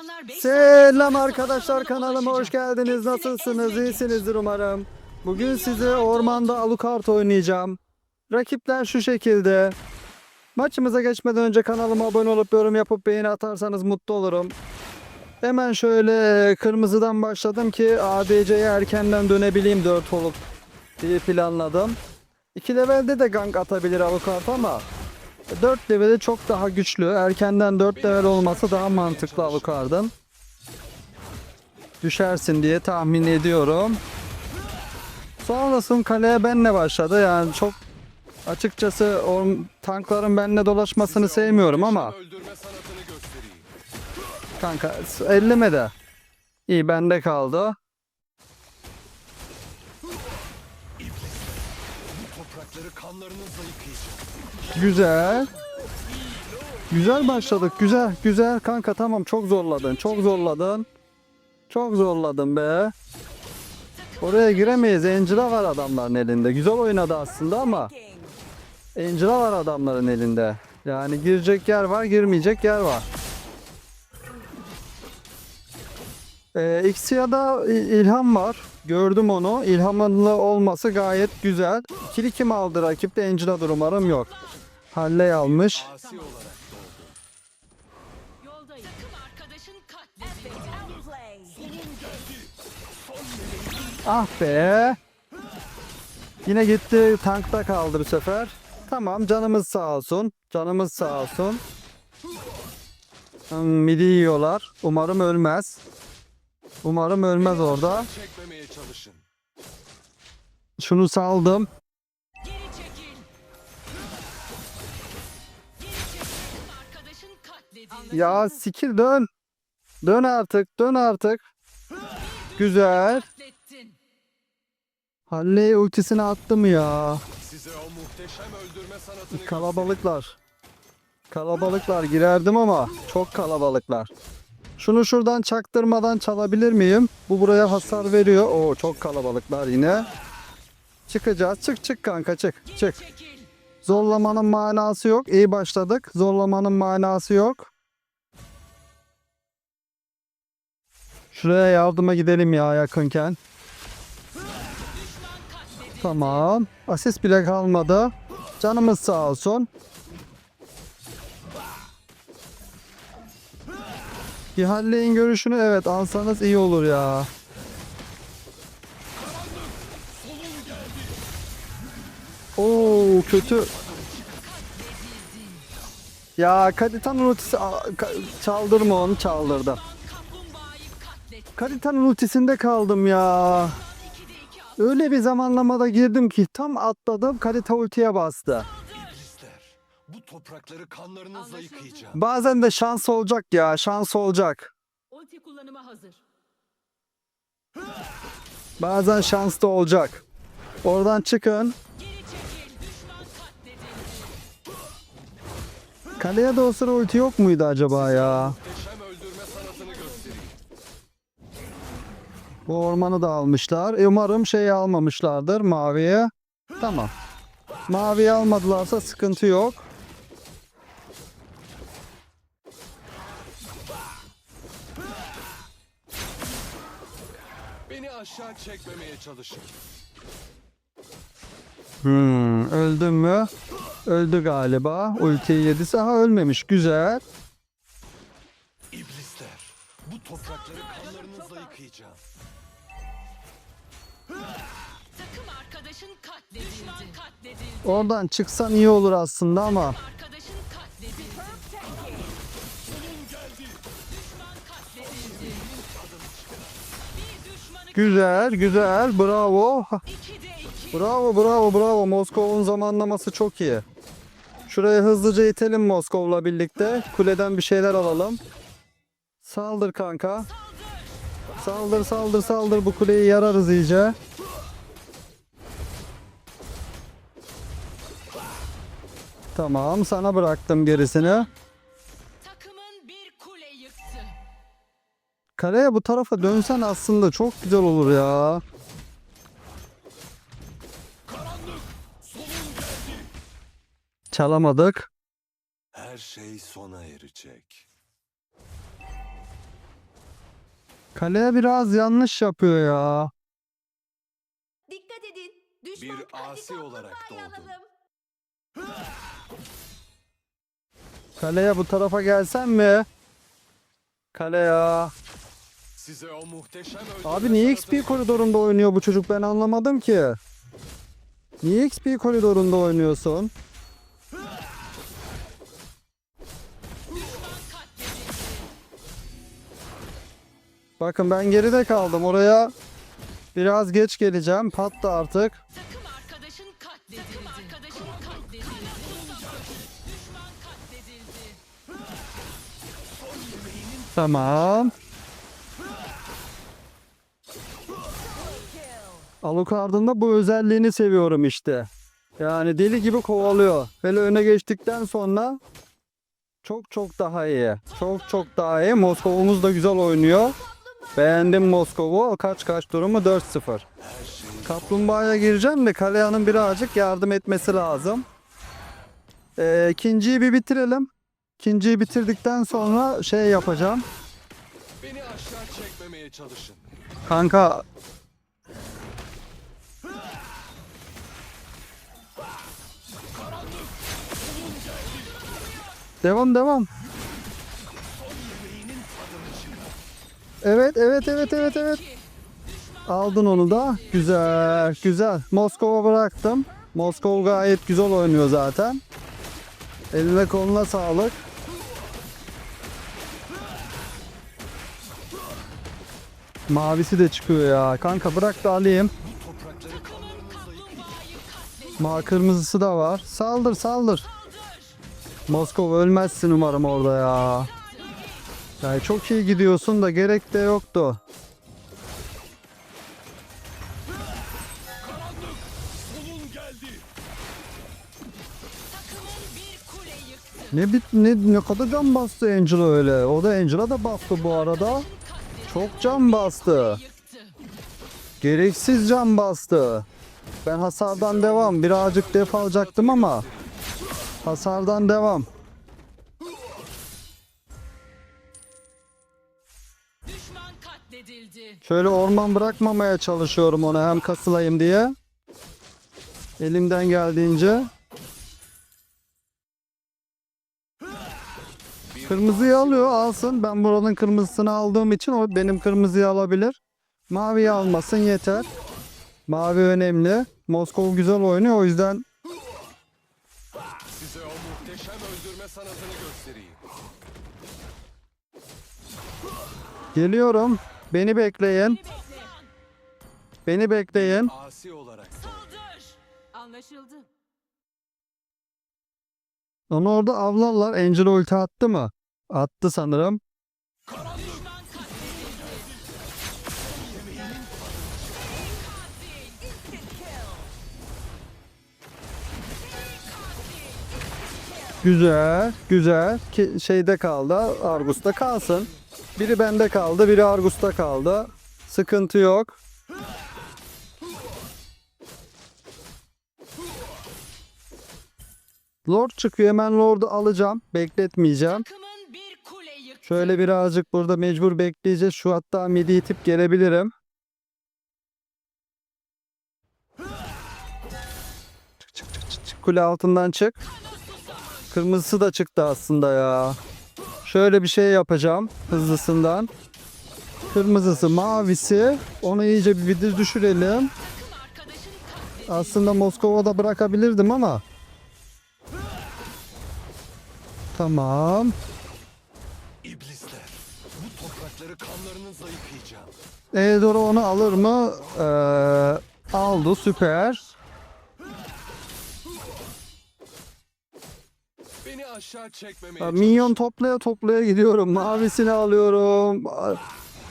Düşmanlar 5 Selam arkadaşlar kanalıma hoş geldiniz. Nasılsınız? İyisinizdir umarım. Bugün size ormanda Alucard oynayacağım. Rakipler şu şekilde. Maçımıza geçmeden önce kanalıma abone olup yorum yapıp beğeni atarsanız mutlu olurum. Hemen şöyle kırmızıdan başladım ki ADC'ye erkenden dönebileyim 4 olup diye planladım. 2 levelde de gank atabilir Alucard ama 4 leveli çok daha güçlü. Erkenden 4 level olması daha mantıklı Alucard'ın. Düşersin diye tahmin ediyorum. Sonrasında kaleye benle başladı. Yani çok açıkçası o tankların benle dolaşmasını sevmiyorum ama kanka elleme de. İyi bende kaldı. Toprakları kanlarınızla yıkayacağım. Güzel. Güzel başladık. Güzel, güzel kanka tamam çok zorladın. Çok zorladın. Çok zorladın be. Oraya giremeyiz. Angela var adamların elinde. Güzel oynadı aslında ama Angela var adamların elinde. Yani girecek yer var, girmeyecek yer var. Ee, Xya'da İ- İlham var. Gördüm onu. İlham'ın olması gayet güzel. İkili kim aldı rakipte Angela'dır umarım yok. Halley almış. Ah be. Yine gitti tankta kaldı bu sefer. Tamam canımız sağ olsun. Canımız sağ olsun. Hmm, midi yiyorlar. Umarım ölmez. Umarım ölmez orada. Şunu saldım. Ya sikir dön. Dön artık. Dön artık. Güzel. Halley ultisini attı mı ya? Kalabalıklar. Kalabalıklar girerdim ama çok kalabalıklar. Şunu şuradan çaktırmadan çalabilir miyim? Bu buraya hasar veriyor. Oo çok kalabalıklar yine. Çıkacağız. Çık çık kanka çık. Çık. Zorlamanın manası yok. İyi başladık. Zorlamanın manası yok. Şuraya yardıma gidelim ya yakınken. Tamam. Asist bile kalmadı. Canımız sağ olsun. Bir Halley'in görüşünü evet alsanız iyi olur ya. Oo kötü. Ya Kaditan'ın ultisi çaldırma onu katletti. Kaditan'ın ultisinde kaldım ya. 2'de 2 Öyle bir zamanlamada girdim ki tam atladım Kadita ultiye bastı. Toprakları kanlarınızla Anlaşıldı. yıkayacağım. Bazen de şans olacak ya şans olacak. Ulti kullanıma hazır. Bazen şans da olacak. Oradan çıkın. Geri çekil. Düşman katledildi. Kaleye de o sıra ulti yok muydu acaba ya? Muhteşem öldürme sanatını göstereyim. Bu ormanı da almışlar. E, umarım şey almamışlardır maviye. Tamam. Maviyi almadılarsa sıkıntı yok. Beni aşağı çekmemeye çalışın. Hmm, öldü mü? Öldü galiba. Ultiyi yedisi. Ha ölmemiş. Güzel. İblisler. Bu toprakları kanlarınızla yıkayacağım. Takım arkadaşın katledildi. Düşman katledildi. Oradan çıksan iyi olur aslında ama. Güzel, güzel. Bravo. 2'de 2. Bravo, bravo, bravo. Moskov'un zamanlaması çok iyi. Şuraya hızlıca itelim Moskov'la birlikte. Kuleden bir şeyler alalım. Saldır kanka. Saldır, saldır, saldır. Bu kuleyi yararız iyice. Tamam, sana bıraktım gerisini. Kaleye bu tarafa dönsen aslında çok güzel olur ya. Çalamadık. Her şey sona erecek. Kaleye biraz yanlış yapıyor ya. Dikkat edin. Düşman Bir asi olarak doğdum. Kaleye bu tarafa gelsen mi? Kale ya. Size o muhteşem Abi niye XP koridorunda oynuyor bu çocuk ben anlamadım ki. Niye XP koridorunda oynuyorsun? Bakın ben geride kaldım oraya. Biraz geç geleceğim. Pattı artık. Takım arkadaşın katledildi. Takım arkadaşın katledildi. Düşman katledildi. Tamam. Alucard'ın da bu özelliğini seviyorum işte. Yani deli gibi kovalıyor. Hele öne geçtikten sonra çok çok daha iyi. Çok çok daha iyi. Moskova'mız da güzel oynuyor. Beğendim Moskova'yı. Kaç kaç durumu 4-0. Kaplumbağa'ya gireceğim de Kalea'nın birazcık yardım etmesi lazım. Ee, ikinciyi bir bitirelim. İkinciyi bitirdikten sonra şey yapacağım. Beni aşağı çekmemeye çalışın. Kanka Devam devam. Evet evet evet evet evet. Aldın onu da. Güzel güzel. Moskova bıraktım. Moskova gayet güzel oynuyor zaten. Eline koluna sağlık. Mavisi de çıkıyor ya. Kanka bırak da alayım. Ma kırmızısı da var. Saldır saldır. Moskova ölmezsin umarım orada ya. Yani çok iyi gidiyorsun da gerek de yoktu. Ne bit ne ne kadar can bastı Angela öyle. O da Angela da bastı bu arada. Çok can bastı. Gereksiz can bastı. Ben hasardan devam. Birazcık def alacaktım ama hasardan devam. Düşman katledildi. Şöyle orman bırakmamaya çalışıyorum ona hem kasılayım diye. Elimden geldiğince. Kırmızıyı alıyor alsın. Ben buranın kırmızısını aldığım için o benim kırmızıyı alabilir. Maviyi almasın yeter. Mavi önemli. Moskova güzel oynuyor o yüzden sanatını göstereyim. geliyorum. Beni bekleyin. Beni bekleyin. Asi olarak. Anlaşıldı. Onu orada avlarlar. Angel ulti attı mı? Attı sanırım. Düşman Güzel, güzel. Ki şeyde kaldı, Argus'ta kalsın. Biri bende kaldı, biri Argus'ta kaldı. Sıkıntı yok. Lord çıkıyor, hemen Lord'u alacağım. Bekletmeyeceğim. Şöyle birazcık burada mecbur bekleyeceğiz. Şu hatta midi itip gelebilirim. Çık çık çık çık, çık. Kule altından çık. Kırmızısı da çıktı aslında ya. Şöyle bir şey yapacağım hızlısından. Kırmızısı, mavisi. Onu iyice bir vidir düşürelim. Aslında Moskova'da bırakabilirdim ama. Tamam. İblisler. Bu toprakları kanlarınızla yıkayacağım. Eldor onu alır mı? Ee, aldı süper. Aşağı çekmemeye çalışın. Minyon toplaya toplaya gidiyorum. Mavisini alıyorum. Ar-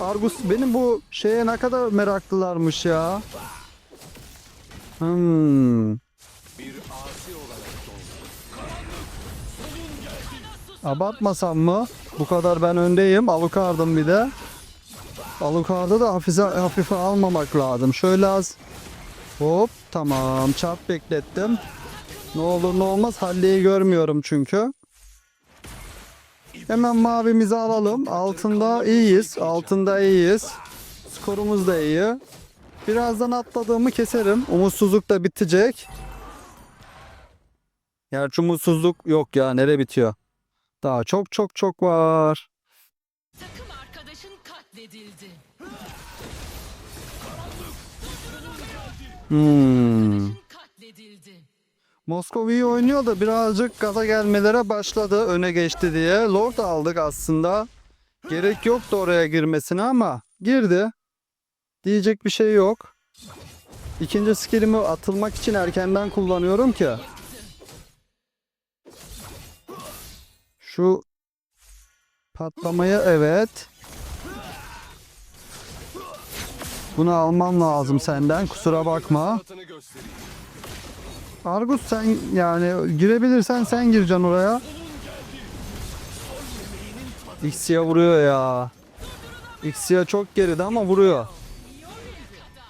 Argus benim bu şeye ne kadar meraklılarmış ya. Hmm. Bir asi olarak doğdum. Abartmasam mı? Bu kadar ben öndeyim. Alucard'ım bir de. Alucard'ı da hafife, hafife almamak lazım. Şöyle az. Hop tamam. Çarp beklettim. Ne olur ne olmaz. Halleyi görmüyorum çünkü. Hemen mavimizi alalım. Altında iyiyiz. Altında iyiyiz. Skorumuz da iyi. Birazdan atladığımı keserim. Umutsuzluk da bitecek. Gerçi umutsuzluk yok ya. Nere bitiyor? Daha çok çok çok var. Takım arkadaşın katledildi. Hmm. Moskova iyi oynuyor da birazcık gaza gelmelere başladı öne geçti diye. Lord aldık aslında. Gerek yoktu oraya girmesine ama girdi. Diyecek bir şey yok. İkinci skillimi atılmak için erkenden kullanıyorum ki. Şu patlamaya evet. Bunu almam lazım senden kusura bakma. Argus sen yani girebilirsen sen gireceksin oraya. Xia vuruyor ya. Xia çok geride ama vuruyor.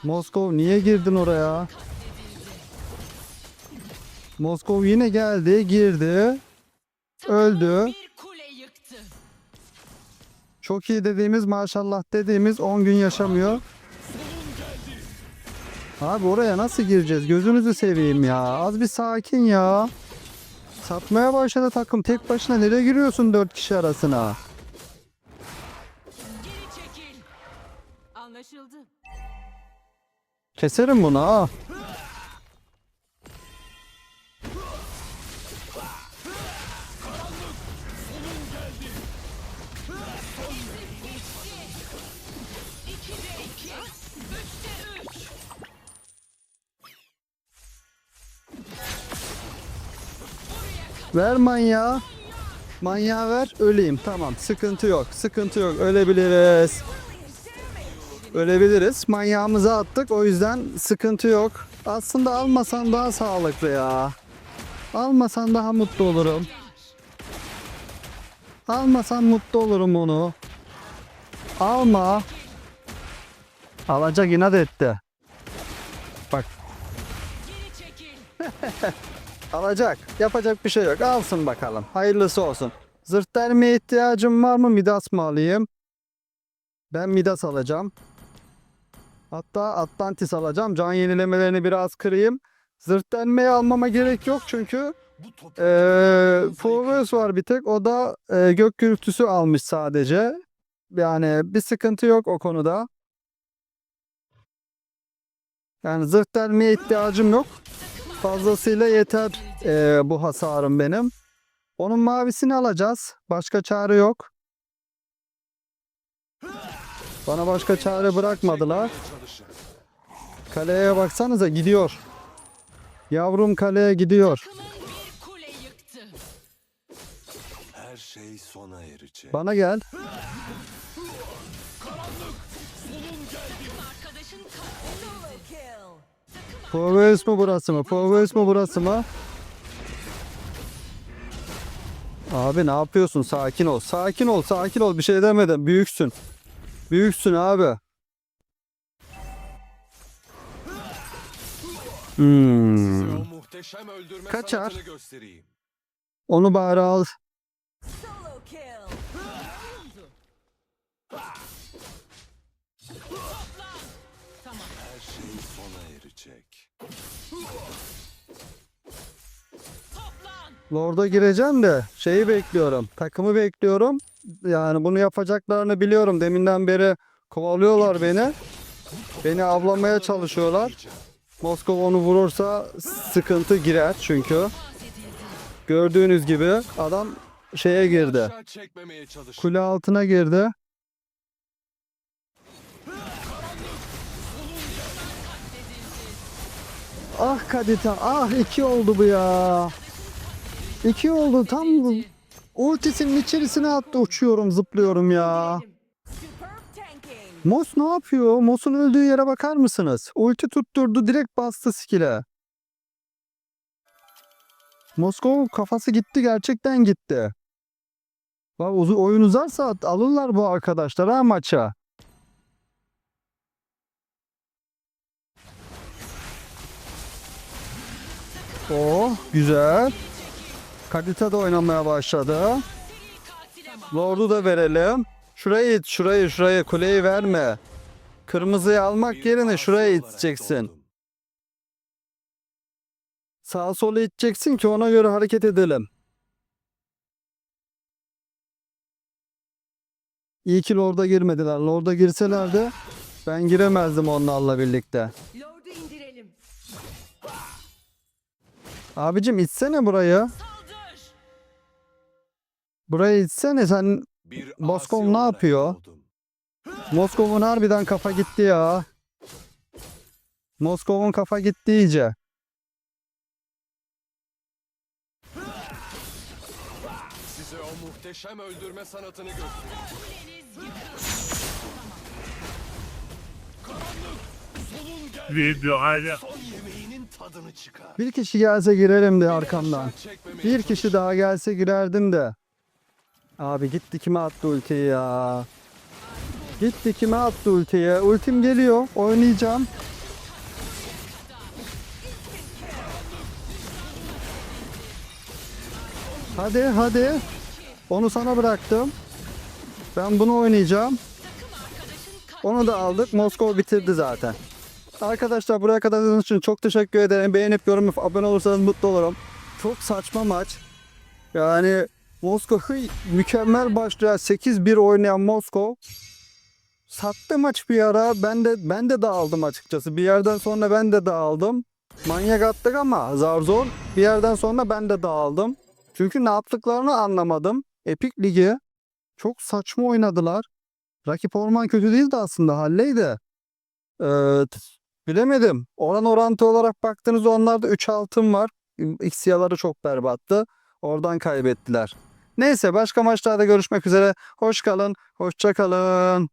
Moskov niye girdin oraya? Moskov yine geldi, girdi. Öldü. Çok iyi dediğimiz maşallah dediğimiz 10 gün yaşamıyor. Abi oraya nasıl gireceğiz? Gözünüzü seveyim ya. Az bir sakin ya. Satmaya başladı takım. Tek başına nereye giriyorsun 4 kişi arasına? Geri çekil. Anlaşıldı. Keserim bunu ha. İkide iki. Üçte Ver manyağı. Manyağı ver öleyim. Tamam sıkıntı yok. Sıkıntı yok. Ölebiliriz. Ölebiliriz. Manyağımızı attık. O yüzden sıkıntı yok. Aslında almasan daha sağlıklı ya. Almasan daha mutlu olurum. Almasan mutlu olurum onu. Alma. Alacak inat etti. Bak. Alacak. Yapacak bir şey yok. Alsın bakalım. Hayırlısı olsun. Zırt dermeye ihtiyacım var mı? Midas mı alayım? Ben Midas alacağım. Hatta Atlantis alacağım. Can yenilemelerini biraz kırayım. Zırt dermeyi almama gerek yok çünkü ee, Fovers var bir tek. O da e, gök gürültüsü almış sadece. Yani bir sıkıntı yok o konuda. Yani zırh delmeye ihtiyacım yok. Fazlasıyla yeter e, bu hasarım benim. Onun mavisini alacağız. Başka çare yok. Bana başka çare bırakmadılar. Kaleye baksanıza gidiyor. Yavrum kaleye gidiyor. Her şey sona erecek. Bana gel. Fovers mu burası mı? Fovers mu burası mı? Abi ne yapıyorsun? Sakin ol. Sakin ol. Sakin ol. Bir şey demedim. Büyüksün. Büyüksün abi. Hmm. Kaçar. Onu bari al. Lord'a gireceğim de şeyi bekliyorum. Takımı bekliyorum. Yani bunu yapacaklarını biliyorum. Deminden beri kovalıyorlar beni. Beni avlamaya çalışıyorlar. Moskova onu vurursa sıkıntı girer çünkü. Gördüğünüz gibi adam şeye girdi. Kule altına girdi. Ah Kadita ah iki oldu bu ya. İki oldu tam. Ultisinin içerisine attı uçuyorum zıplıyorum ya. Mos ne yapıyor? Mos'un öldüğü yere bakar mısınız? Ulti tutturdu direkt bastı skill'e. Moskova kafası gitti gerçekten gitti. Bak oyun uzarsa alırlar bu arkadaşlar ha maça. Oh güzel. Kadita da oynamaya başladı. Lord'u da verelim. Şurayı it, şurayı, şurayı, kuleyi verme. Kırmızıyı almak yerine şuraya iteceksin. Sağa sola iteceksin ki ona göre hareket edelim. İyi ki Lord'a girmediler. Lord'a girselerdi ben giremezdim onlarla birlikte. Abicim itsene burayı. Burayı itsene sen Moskov ne yapıyor? Moskov'un harbiden kafa gitti ya. Moskov'un kafa gitti iyice. Size o muhteşem öldürme sanatını göstereyim. Video hala Son çıkar. Bir kişi gelse girerim de arkamdan. Bir kişi daha gelse girerdim de. Abi gitti kime attı ultiyi ya. Gitti kime attı ultiyi. Ultim geliyor. Oynayacağım. Hadi hadi. Onu sana bıraktım. Ben bunu oynayacağım. Onu da aldık. Moskova bitirdi zaten. Arkadaşlar buraya kadar izlediğiniz için çok teşekkür ederim. Beğenip yorum abone olursanız mutlu olurum. Çok saçma maç. Yani Moskova mükemmel başlayan 8-1 oynayan Moskova sattı maç bir ara. Ben de ben de dağıldım açıkçası. Bir yerden sonra ben de dağıldım. Manyak attık ama zar zor. Bir yerden sonra ben de dağıldım. Çünkü ne yaptıklarını anlamadım. Epic Ligi çok saçma oynadılar. Rakip orman kötü değildi aslında halleydi. Ee, bilemedim. Oran orantı olarak baktığınızda onlarda 3 altın var. XY'ları çok berbattı. Oradan kaybettiler. Neyse başka maçlarda görüşmek üzere. Hoş kalın, hoşça kalın.